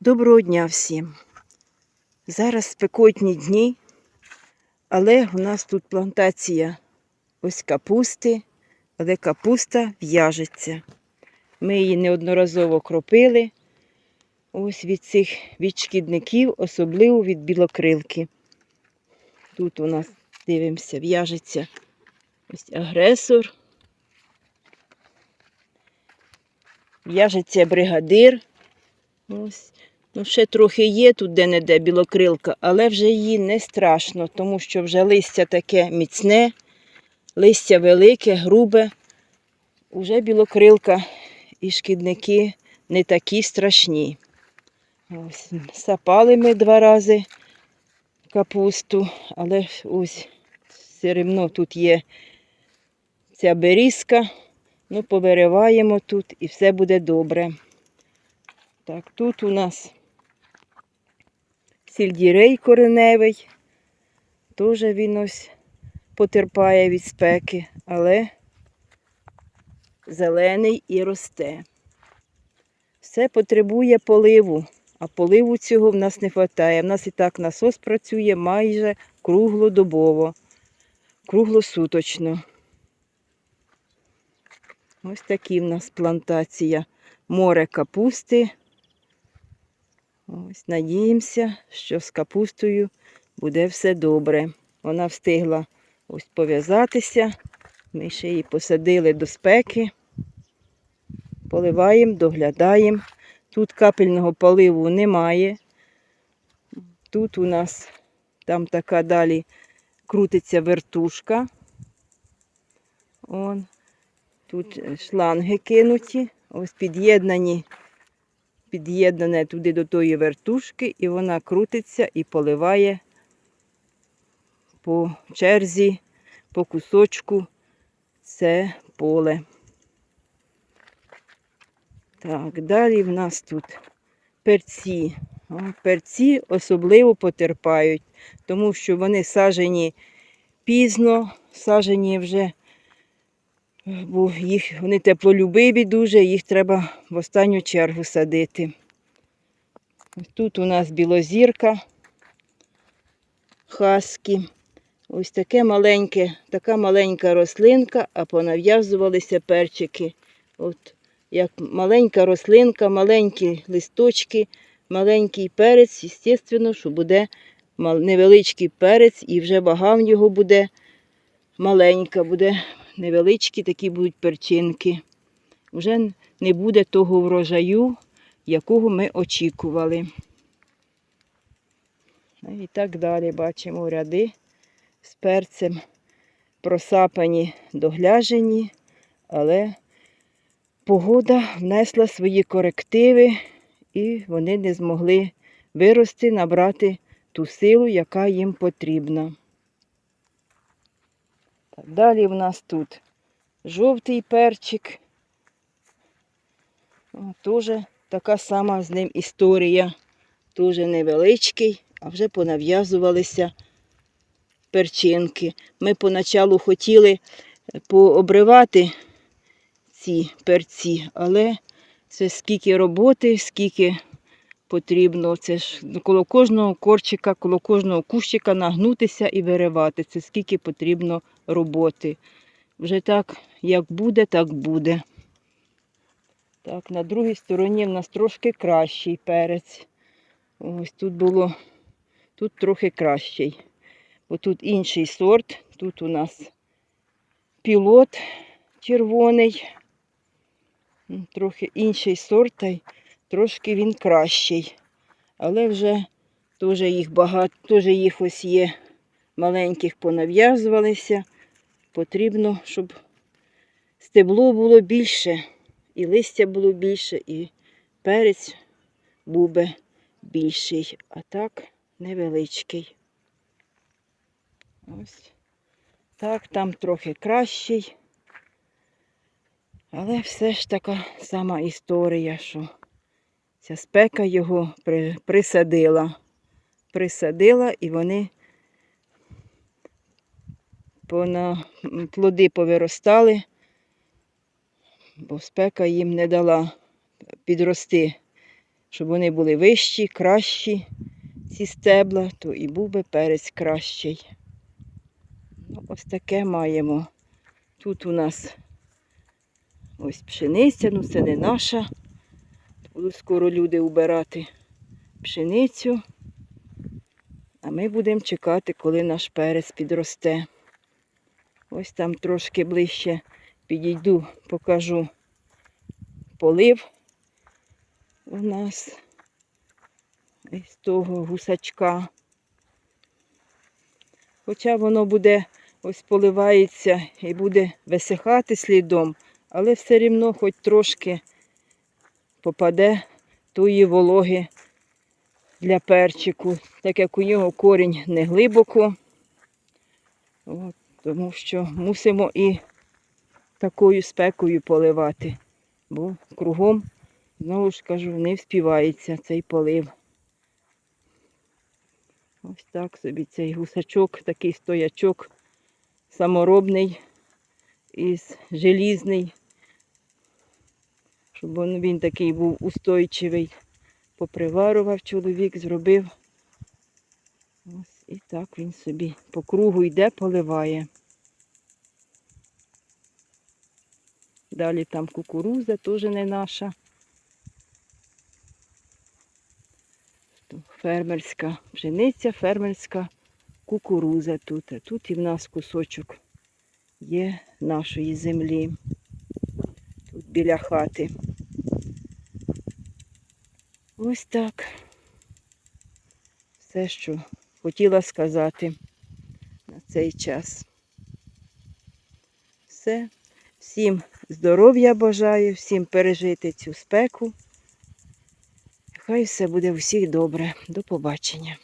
Доброго дня всім. Зараз спекотні дні, але у нас тут плантація ось капусти, але капуста в'яжеться. Ми її неодноразово кропили. Ось від цих від шкідників, особливо від білокрилки. Тут у нас, дивимося, в'яжеться ось агресор. В'яжеться бригадир. Ось. Ну, ще трохи є тут де-не-де білокрилка, але вже її не страшно, тому що вже листя таке міцне, листя велике, грубе. Уже білокрилка і шкідники не такі страшні. Ось, сапали ми два рази капусту, але ось все рівно тут є ця берізка. Ну, повириваємо тут і все буде добре. Так, тут у нас сільдірей кореневий. Теж він ось потерпає від спеки, але зелений і росте. Все потребує поливу, а поливу цього в нас не вистачає. В нас і так насос працює майже круглодобово, круглосуточно. Ось такі в нас плантація. Море капусти. Ось надіємося, що з капустою буде все добре. Вона встигла ось пов'язатися. Ми ще її посадили до спеки. Поливаємо, доглядаємо. Тут капельного поливу немає. Тут у нас там така далі крутиться вертушка. Он. Тут шланги кинуті, ось під'єднані, під'єднане туди до тої вертушки, і вона крутиться і поливає по черзі, по кусочку це поле. Так, далі в нас тут перці. Перці особливо потерпають, тому що вони сажені пізно, сажені вже бо їх, вони теплолюбиві дуже, їх треба в останню чергу садити. Тут у нас білозірка, хаски. Ось таке маленьке, така маленька рослинка, а понав'язувалися перчики. От як маленька рослинка, маленькі листочки, маленький перець, звісно, що буде невеличкий перець, і вже вага в нього буде маленька, буде невеличкі такі будуть перчинки. Вже не буде того врожаю, якого ми очікували. Ну, І так далі бачимо ряди з перцем просапані, догляжені, але погода внесла свої корективи, і вони не змогли вирости, набрати ту силу, яка їм потрібна. Далі в нас тут жовтий перчик. Теж така сама з ним історія. Теж невеличкий, а вже понав'язувалися перчинки. Ми поначалу хотіли е, пообривати ці перці, але це скільки роботи, скільки потрібно. Це ж коло кожного корчика, коло кожного кущика нагнутися і виривати. Це скільки потрібно роботи. Вже так, як буде, так буде. Так, на другій стороні в нас трошки кращий перець. Ось тут було, тут трохи кращий. Бо тут інший сорт. Тут у нас пілот червоний. Трохи інший сорт, трошки він кращий. Але вже теж їх багато, теж їх ось є маленьких понав'язувалися. Потрібно, щоб стебло було більше, і листя було більше, і перець був би більший, а так невеличкий. Ось так, там трохи кращий. Але все ж така сама історія, що ця спека його при- присадила. Присадила і вони пона, плоди повиростали, бо спека їм не дала підрости щоб вони були вищі, кращі, ці стебла, то і був би перець кращий. Ну, ось таке маємо. Тут у нас ось пшениця, ну це не наша. Будуть скоро люди убирати пшеницю. А ми будемо чекати, коли наш перець підросте. Ось там трошки ближче підійду, покажу полив у нас із того гусачка. Хоча воно буде ось поливається і буде висихати слідом, але все рівно хоч трошки попаде тої вологи для перчику, так як у нього корінь не глибоко. От, тому що мусимо і такою спекою поливати, бо кругом, знову ж кажу, не вспівається цей полив. Ось так собі цей гусачок, такий стоячок саморобний із желізний, щоб він, такий був устойчивий. Поприварував чоловік, зробив. Ось і так він собі по кругу йде, поливає. Далі там кукуруза теж не наша. Фермерська пшениця, фермерська кукуруза тут. А тут і в нас кусочок є нашої землі. Тут біля хати. Ось так. Все, що хотіла сказати на цей час. Все. Всім здоров'я бажаю, всім пережити цю спеку. Хай все буде всіх добре. До побачення.